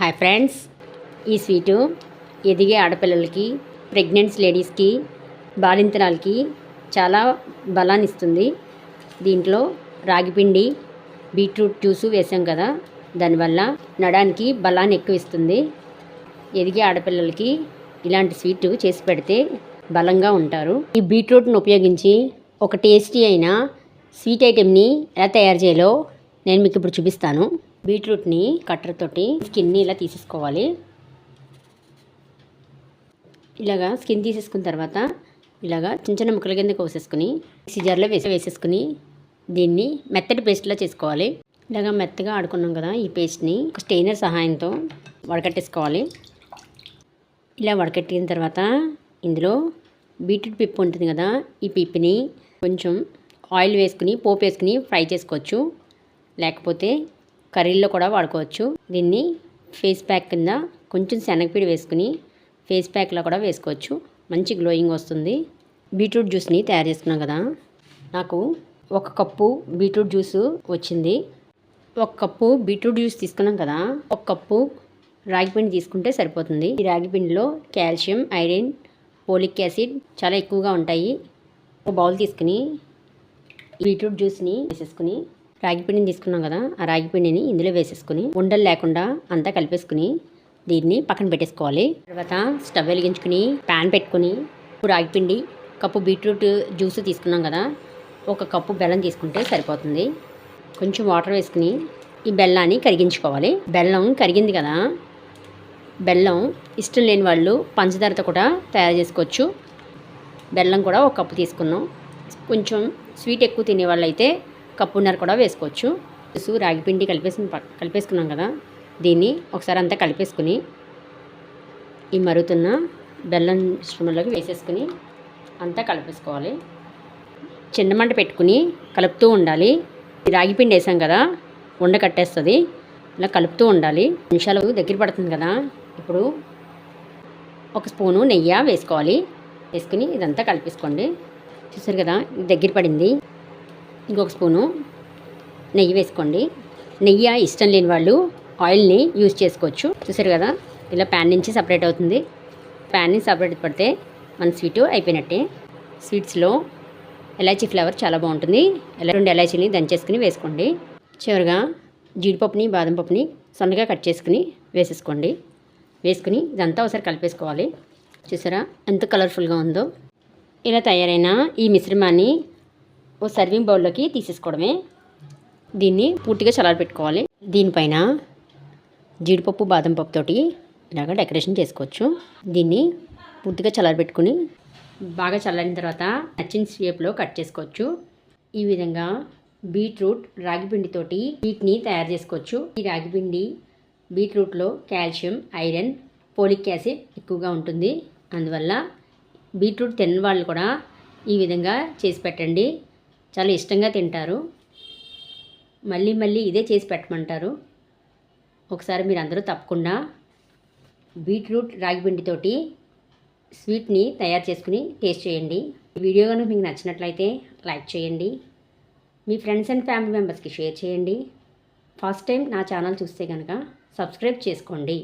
Hi friends ఈ sweet ఎదిగే ఆడపిల్లలకి ప్రెగ్నెంట్స్ లేడీస్కి బాలింతరాలకి చాలా బలాన్ని ఇస్తుంది దీంట్లో రాగిపిండి బీట్రూట్ జ్యూసు వేసాం కదా దానివల్ల నడానికి బలాన్ని ఎక్కువ ఇస్తుంది ఎదిగే ఆడపిల్లలకి ఇలాంటి స్వీట్ చేసి పెడితే బలంగా ఉంటారు. ఈ బీట్రూట్ను ఉపయోగించి ఒక టేస్టీ అయిన స్వీట్ ఐటెంని ఎలా తయారు చేయాలో నేను మీకు ఇప్పుడు చూపిస్తాను. బీట్రూట్ని కట్టర్ తోటి స్కిన్ని ఇలా తీసేసుకోవాలి. ఇలాగా స్కిన్ తీసేసుకున్న తర్వాత ఇలాగా చిన్న చిన్న ముక్కల కింద కోసేసుకుని సిజర్లో వేసి వేసేసుకుని దీన్ని మెత్తటి పేస్ట్లా చేసుకోవాలి. ఇలాగా మెత్తగా ఆడుకున్నాం కదా ఈ పేస్ట్ని ఒక స్టెయినర్ సహాయంతో వడకట్టేసుకోవాలి. ఇలా వడకట్టిన తర్వాత ఇందులో బీట్రూట్ పిప్పు ఉంటుంది కదా ఈ పిప్పిని కొంచెం ఆయిల్ వేసుకుని పోపు వేసుకుని ఫ్రై చేసుకోవచ్చు. లేకపోతే కర్రీల్లో కూడా వాడుకోవచ్చు. దీన్ని ఫేస్ ప్యాక్ కింద కొంచెం శనగపిడి వేసుకుని ఫేస్ ప్యాక్లో కూడా వేసుకోవచ్చు. మంచి గ్లోయింగ్ వస్తుంది. బీట్రూట్ జ్యూస్ని తయారు చేసుకున్నాం కదా. నాకు ఒక కప్పు బీట్రూట్ జ్యూస్ వచ్చింది. ఒక కప్పు బీట్రూట్ జ్యూస్ తీసుకున్నాం కదా. ఒక కప్పు రాగి పిండి తీసుకుంటే సరిపోతుంది. ఈ రాగి పిండిలో కాల్షియం ఐరన్ పోలిక్ యాసిడ్ చాలా ఎక్కువగా ఉంటాయి. ఒక బౌల్ తీసుకుని బీట్రూట్ జ్యూస్ని వేసేసుకుని రాగి పిండిని తీసుకున్నాం కదా ఆ రాగి పిండిని ఇందులో వేసేసుకుని ఉండలు లేకుండా అంతా కలిపేసుకుని దీన్ని పక్కన పెట్టేసుకోవాలి. తర్వాత స్టవ్ వెలిగించుకుని ప్యాన్ పెట్టుకుని రాగి పిండి కప్పు బీట్రూట్ జ్యూస్ తీసుకున్నాం కదా ఒక కప్పు బెల్లం తీసుకుంటే సరిపోతుంది. కొంచెం వాటర్ వేసుకుని ఈ బెల్లాన్ని కరిగించుకోవాలి. బెల్లం కరిగింది కదా బెల్లం ఇష్టం లేని వాళ్ళు పంచదారతో కూడా తయారు చేసుకోవచ్చు. బెల్లం కూడా ఒక కప్పు తీసుకున్నాం. కొంచెం స్వీట్ ఎక్కువ తినే వాళ్ళైతే అయితే కప్పున్నర కూడా వేసుకోవచ్చు. పులుసు రాగిపిండి కలిపేసి కలిపేసుకున్నాం కదా. దీన్ని ఒకసారి అంతా కలిపేసుకుని ఈ మరుగుతున్న బెల్లం మిశ్రమంలోకి వేసేసుకుని అంతా కలిపేసుకోవాలి. చిన్న మంట పెట్టుకుని కలుపుతూ ఉండాలి. రాగిపిండి వేసాం కదా ఉండ కట్టేస్తుంది. ఇలా కలుపుతూ ఉండాలి. నిమిషాలు దగ్గర పడుతుంది కదా. ఇప్పుడు ఒక స్పూను నెయ్యి వేసుకోవాలి. వేసుకుని ఇదంతా కలిపేసుకోండి. చూసారు కదా ఇది దగ్గర పడింది. ఇంకొక స్పూను నెయ్యి వేసుకోండి. నెయ్యి ఇష్టం లేని వాళ్ళు ఆయిల్ని యూజ్ చేసుకోవచ్చు. చూసారు కదా? ఇలా ప్యాన్ నుంచి సపరేట్ అవుతుంది. ప్యాన్ని నుంచి సపరేట్ పడితే మన స్వీటు అయిపోయినట్టే. స్వీట్స్లో ఎలాచీ ఫ్లేవర్ చాలా బాగుంటుంది. ఎలా రెండు ఎలాచీని దంచేసుకుని వేసుకోండి. చివరిగా జీడిపప్పుని బాదం పప్పుని సన్నగా కట్ చేసుకుని వేసేసుకోండి. వేసుకుని ఇదంతా ఒకసారి కలిపేసుకోవాలి. చూసారా? ఎంత కలర్ఫుల్గా ఉందో. ఇలా తయారైన ఈ మిశ్రమాన్ని ఓ సర్వింగ్ బౌల్లోకి తీసేసుకోవడమే. దీన్ని పూర్తిగా చల్లారపెట్టుకోవాలి దీనిపైన జీడిపప్పు బాదం పప్పుతోటి ఇలాగ డెకరేషన్ చేసుకోవచ్చు. దీన్ని పూర్తిగా చల్లారపెట్టుకుని బాగా చల్లారిన తర్వాత నచ్చిన షేప్లో కట్ చేసుకోవచ్చు. ఈ విధంగా బీట్రూట్ రాగి పిండితోటి వీటిని తయారు చేసుకోవచ్చు. ఈ రాగి పిండి బీట్రూట్లో కాల్షియం ఐరన్ పోలిక్ యాసిడ్ ఎక్కువగా ఉంటుంది. అందువల్ల బీట్రూట్ తిన్న వాళ్ళు కూడా ఈ విధంగా చేసి పెట్టండి. చాలా ఇష్టంగా తింటారు. మళ్ళీ మళ్ళీ ఇదే చేసి పెట్టమంటారు. ఒకసారి మీరు అందరూ తప్పకుండా బీట్రూట్ రాగి పిండితోటి స్వీట్ని తయారు చేసుకుని టేస్ట్ చేయండి. ఈ వీడియో కనుక మీకు నచ్చినట్లయితే లైక్ చేయండి. మీ ఫ్రెండ్స్ అండ్ ఫ్యామిలీ మెంబర్స్కి షేర్ చేయండి. ఫస్ట్ టైం నా ఛానల్ చూస్తే కనుక సబ్స్క్రైబ్ చేసుకోండి.